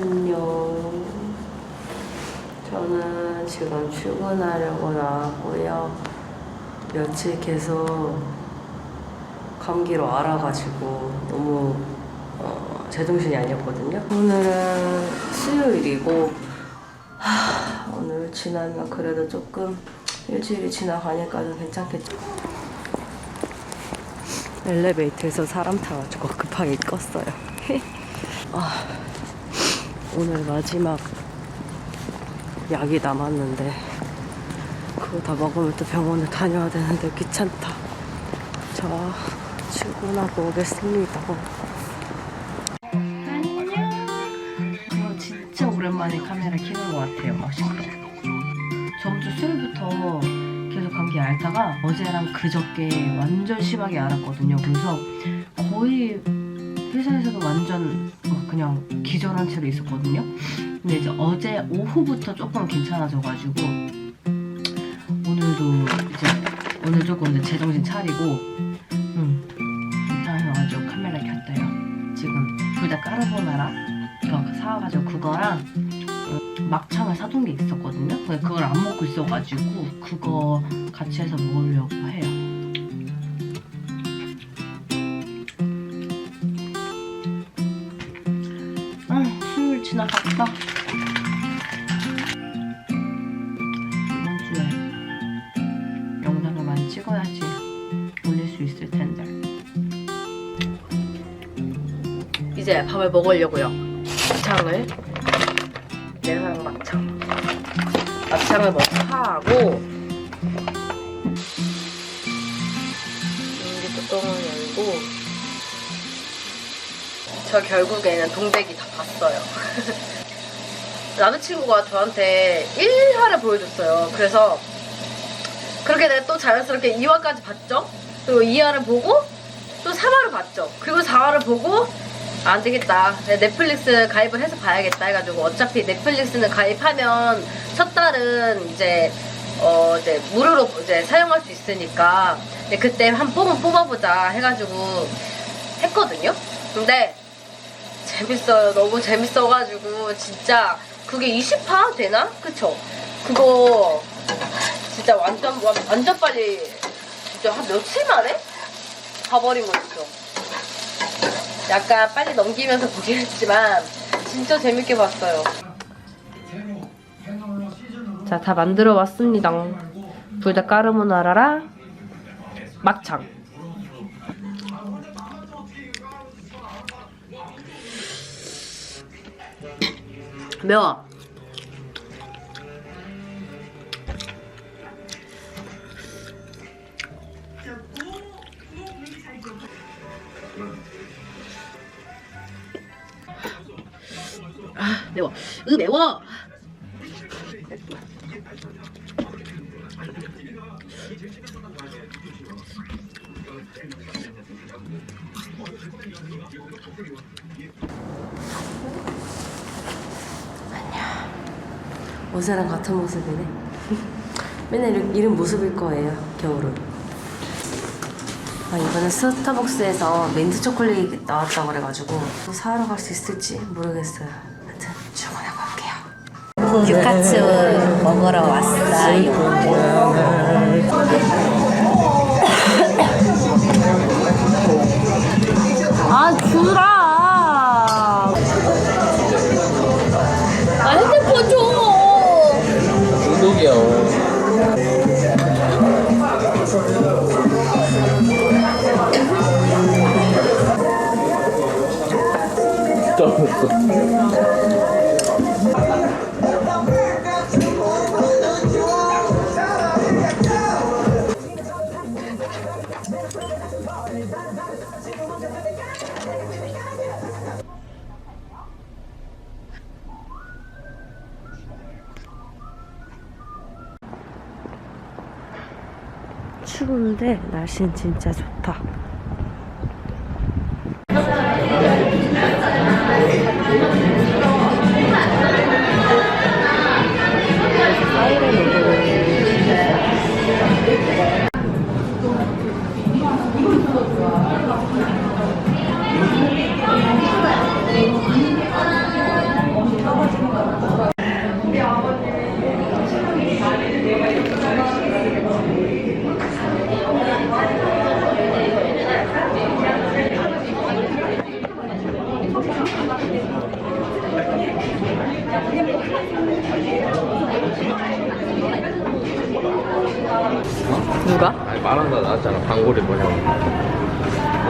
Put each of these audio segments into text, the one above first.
안녕. 저는 지금 출근하려고 나왔고요. 며칠 계속 감기로 앓아가지고 너무 어, 제정신이 아니었거든요. 오늘은 수요일이고 하, 오늘 지나면 그래도 조금 일주일이 지나가니까 좀 괜찮겠죠. 엘리베이터에서 사람 타가지고 급하게 껐어요. 아, 오늘 마지막 약이 남았는데 그거 다 먹으면 또 병원에 다녀야 되는데 귀찮다. 자, 출근하고 오겠습니다. 안녕. 저 진짜 오랜만에 카메라 켜는 것 같아요. 막 시끄러. 저번 주 수요일부터 계속 감기 앓다가 어제랑 그저께 완전 심하게 앓았거든요. 그래서 거의 회사에서도 완전 막 그냥 기절한 채로 있었거든요. 근데 이제 어제 오후부터 조금 괜찮아져가지고 오늘도 이제 오늘 조금 이제 제정신 차리고 음 괜찮아가지고 카메라 켰어요. 지금 둘다 까르보나라 이거 사와가지고 그거랑 음, 막창을 사둔 게 있었거든요. 근데 그걸 안 먹고 있어가지고 그거 같이 해서 먹으려고 해요. 지나갔다. 이번 주에 영상을 많이 찍어야지 올릴 수 있을 텐데. 이제 밥을 먹으려고요. 막창을 내상 막창. 막창을 먼저 하고 저 결국에는 동백이 다 봤어요. 남자친구가 저한테 1화를 보여줬어요. 그래서 그렇게 내가 또 자연스럽게 2화까지 봤죠. 그리고 2화를 보고 또 3화를 봤죠. 그리고 4화를 보고 아, 안 되겠다. 넷플릭스 가입을 해서 봐야겠다 해가지고 어차피 넷플릭스는 가입하면 첫 달은 이제 어 이제 무료로 이제 사용할 수 있으니까 근데 그때 한 뽑은 뽑아보자 해가지고 했거든요. 근데 재밌어요. 너무 재밌어가지고 진짜 그게 20화 되나? 그쵸? 그거 진짜 완전 완- 완전 빨리 진짜 한 며칠 만에 봐버린 거 있어. 약간 빨리 넘기면서 보긴 했지만 진짜 재밌게 봤어요. 자, 다 만들어 왔습니다. 불닭 까르보나라랑 막창. 매워. 아, 매워. 으, 매워. 옷이랑 같은 모습이네. 맨날 이런, 이런 모습일 거예요, 겨울은. 아, 이번에 스타벅스에서 민트 초콜릿 나왔다고 그래가지고 또 사러 갈 수 있을지 모르겠어요. 하여튼 주문하고 올게요. 규카츠 먹으러 왔어요. 추운데 날씨는 진짜 좋다. 누가? 아니 말한다 나왔잖아 방골이 뭐냐고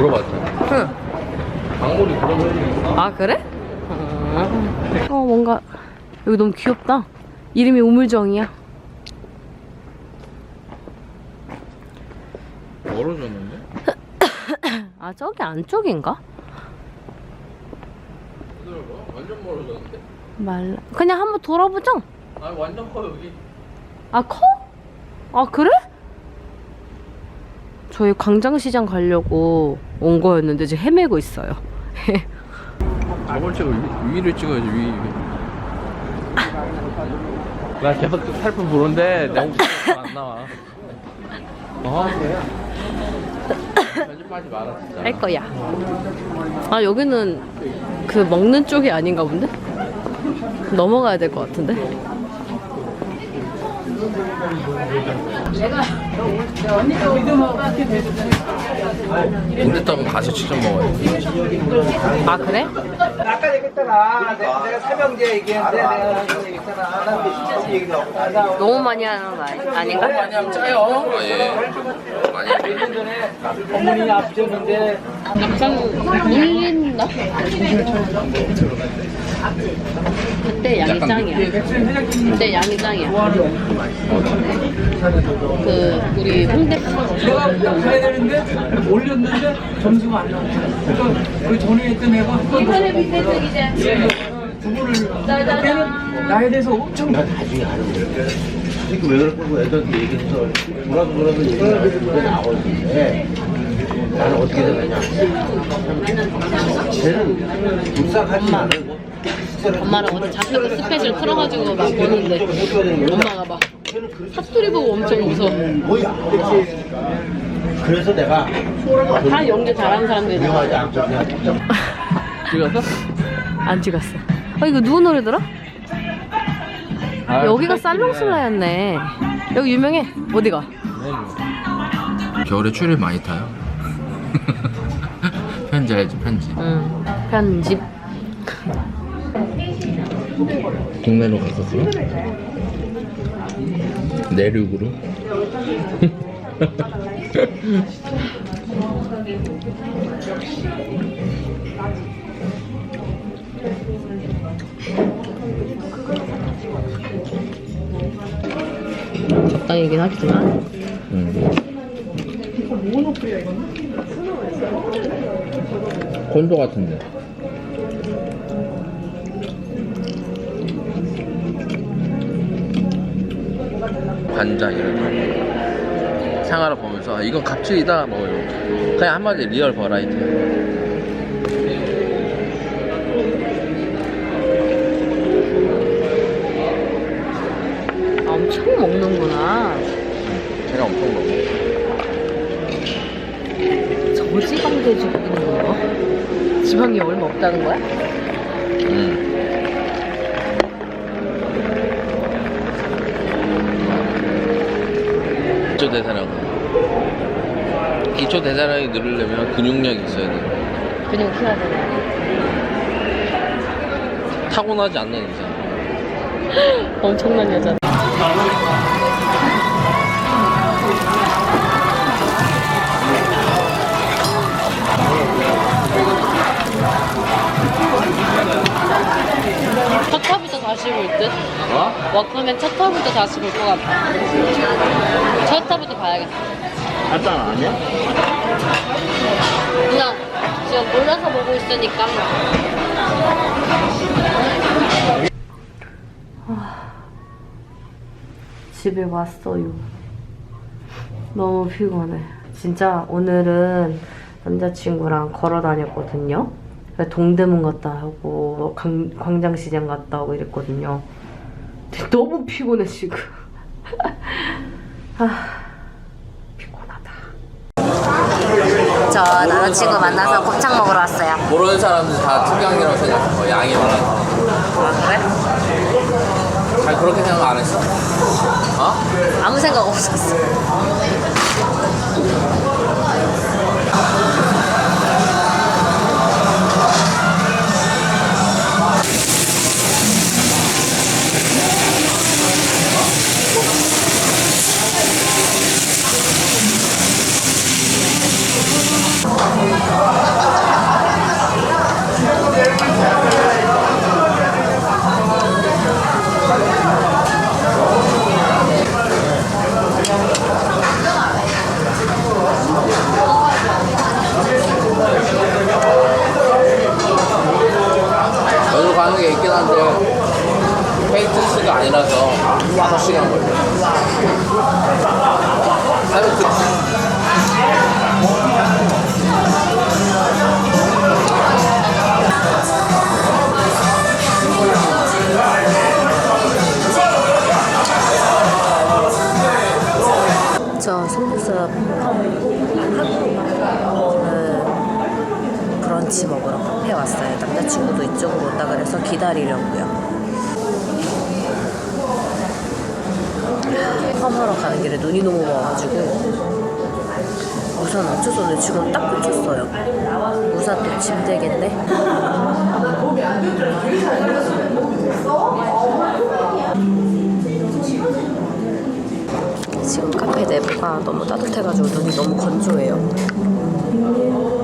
물어봤잖아 응. 방골이 물어보니까 아 그래? 어 뭔가 여기 너무 귀엽다. 이름이 우물정이야. 멀어졌는데? 아 저기 안쪽인가? 완전 멀어졌는데? 말라. 그냥 한번 돌아보죠. 아니 완전 커 여기 아 커? 아 그래? 저희 광장시장 가려고 온 거였는데 지금 헤매고 있어요. 저걸 찍어 위, 위를 찍어야지 위 나 계속 살펴 보는데 내 목소리가 안 나와 어? 편집하지 마라 진짜 할 거야. 아 여기는 그 먹는 쪽이 아닌가 본데? 넘어가야 될 것 같은데? 따면 가서 직접 먹어야 아 그래? 아까 얘기했잖아. 내가, 내가 삼형제 얘기했는데 내가 이거 얘기했잖아. 난 얘기 없다. 너무 많이 하는 거 아니, 아닌가? 하면 짜요 예 많이 몇년 전에 어머니 아프셨는데 약간 물린다? 그때 양이 짱이야. 그때 양이 짱이야. 그 우리 홍대 내가 그래야 되는데 올렸는데 점수가 안 나왔어. 그러니까 그 전에 했던 애가 인터넷 밑에 이제 두 분을 그때는 나에 대해서 엄청 나중에 하는 거예요. 지금 왜 그럴까 애들한테 얘기해서 뭐라도 뭐라도 얘기하는데 나오는데 나는 어떻게 되느냐. 쟤는 불쌍하지 않은 엄마랑 어제 자켓 스페셜 틀어가지고 막 보는데 엄마가 막 사투리 보고 엄청 웃어. 뭐야. 그래서 내가 다 연기 잘하는 사람들이 유명하지 않고 그냥 찍었어? 안 찍었어. 아 이거 누구 노래더라? 아, 여기가 살롱슬라였네. 여기 유명해. 어디가? 겨울에 추를 많이 타요 편지해야지 편지 응. 편집. 동네로 갔었어요? 내륙으로? 적당히긴 하겠지만. 응. 콘도 같은데. 관자 이런 거. 생활을 보면서 아, 이건 갑질이다 뭐 이런. 그냥 한마디 리얼 버라이티. 아, 엄청 먹는구나. 제가 엄청 먹어. 저지방 돼지고기는 뭐야? 지방이 얼마 없다는 거야? 음. 기초 대사량. 기초 대사량이 늘으려면 근육량이 있어야 돼. 그냥 키워야 되나? 타고나지 않는 이상. 엄청난 여자. 첫 어? 워크맨 첫 타부터 다시 볼 것 같아. 첫 타부터 봐야겠어. 할줄 아냐? 그냥 지금 몰라서 보고 있으니까. 집에 왔어요. 너무 피곤해. 진짜 오늘은 남자친구랑 걸어 다녔거든요. 동대문 갔다 하고 광, 광장시장 갔다 오고 이랬거든요. 너무 피곤해 지금. 아 피곤하다. 저 남자친구 만나서 곱창 먹으러 왔어요. 모르는 사람들 다 특양이라고 생각해. 뭐 양이 많아. 아, 그래? 잘 그렇게 생각 안 했어? 어? 아무 생각 없었어. 저 손부스 그 브런치 먹으러 카페에 왔어요. 남자친구도 이쪽으로 온다 그래서 기다리려고요. 펌하러 가는 길에 눈이 너무 와가지고 우산 안 쳤었는데 지금 딱 꽂혔어요. 우산 또짐 되겠네. 지금 카페 내부가 너무 따뜻해가지고 눈이 너무 건조해요.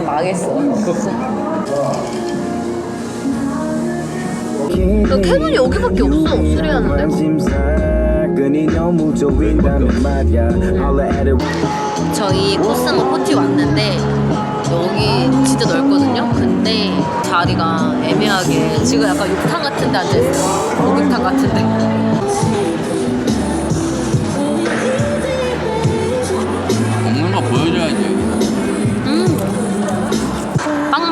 아, 너무 망했어. 나 캐논이 여기밖에 없어 수리하는데 저희 코스모 포티 왔는데 여기 진짜 넓거든요. 근데 자리가 애매하게 지금 약간 욕탕 같은 데 앉아있어요. 목욕탕 같은 데.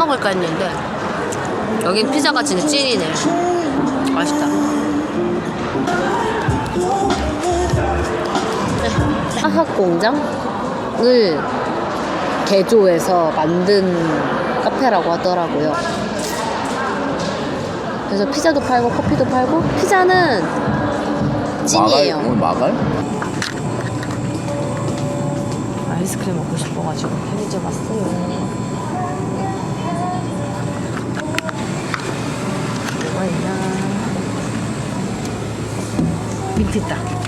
먹을까 했는데 여긴 피자가 진짜 찐이네. 맛있다. 화학 공장을 개조해서 만든 카페라고 하더라고요. 그래서 피자도 팔고 커피도 팔고 피자는 찐이에요. 마갈? 오늘 마갈? 아이스크림 먹고 싶어가지고 편의점 왔어요. 민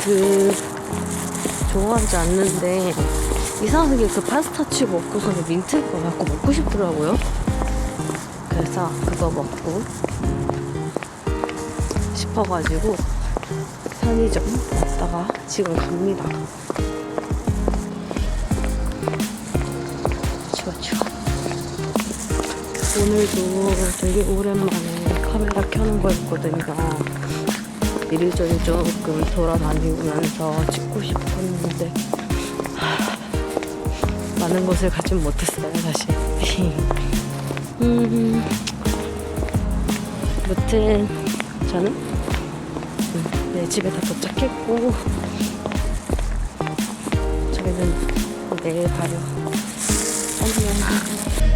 민트 좋아하지 않는데 이상하게 그 파스타 치고 먹고서는 민트 거 갖고 먹고 싶더라고요. 그래서 그거 먹고 싶어가지고 편의점 왔다가 지금 갑니다. 추워 추워. 오늘도 되게 오랜만에 카메라 켜는 거였거든요. 이리저리 조금 돌아다니면서 찍고 싶었는데 하, 많은 것을 가진 못했어요 사실. 음, 무튼 저는 음, 네, 집에 다 도착했고 저희는 내일 봐요. 안녕